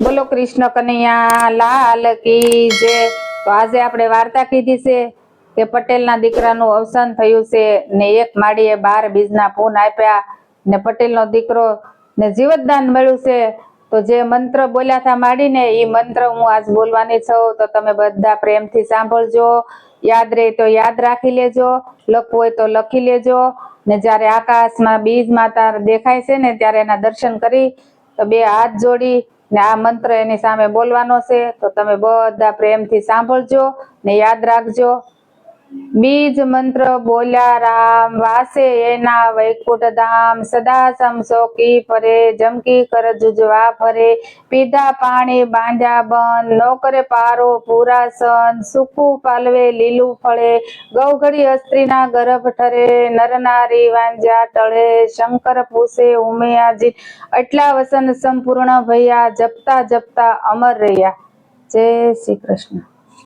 બોલો કૃષ્ણ કનૈયા, લાલ કી જય. તો આજે આપણે વાર્તા કીધી છે કે પટેલના દીકરાનું અવસાન થયું છે ને એક માળીએ બાર બીજના પૂન આપ્યા ને પટેલનો દીકરો ને જીવતદાન મળ્યું છે. તો જે મંત્ર બોલ્યા હતા માડીને એ મંત્ર હું આજ બોલવાની છું. તો તમે બધા પ્રેમથી સાંભળજો. યાદ રહે તો યાદ રાખી લેજો. લખવું હોય તો લખી લેજો. ને જ્યારે આકાશમાં બીજ માતા દેખાય છે ને ત્યારે એના દર્શન કરી, તો બે હાથ જોડી ને આ મંત્ર એની સામે બોલવાનો છે. તો તમે બધા પ્રેમથી સાંભળજો ને યાદ રાખજો. બીજ મંત્ર બોલ્યા, રામ વાસે એના વૈકુંઠ ધામ સદા સમસોકી ફરે, જમકી કર જુજવા ફરે, પીધા પાણી બાંધ્યા બન, નોકરે પારો પુરાસન સૂકું પાલવે લીલું ફળે ગૌઘડી અસ્ત્રીના ગર્ભ ઠરે નરનારી વાંજ્યા ટળે, શંકર પૂસે ઉમિયાજી એટલા વસન સંપૂર્ણ ભૈયા, જપતા જપતા અમર રહ્યા. જય શ્રી કૃષ્ણ.